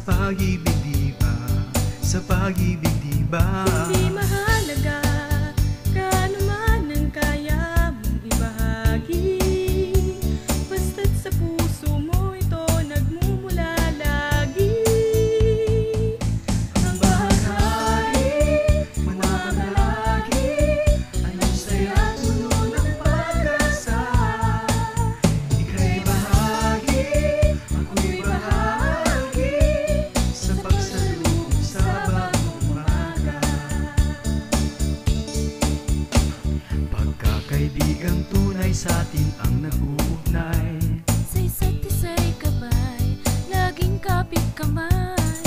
pag-ibig di? Sa pag-ibig di? tunay sa atin ang nag-uugnay Sa isa't isa'y gabay, laging kapit kamay.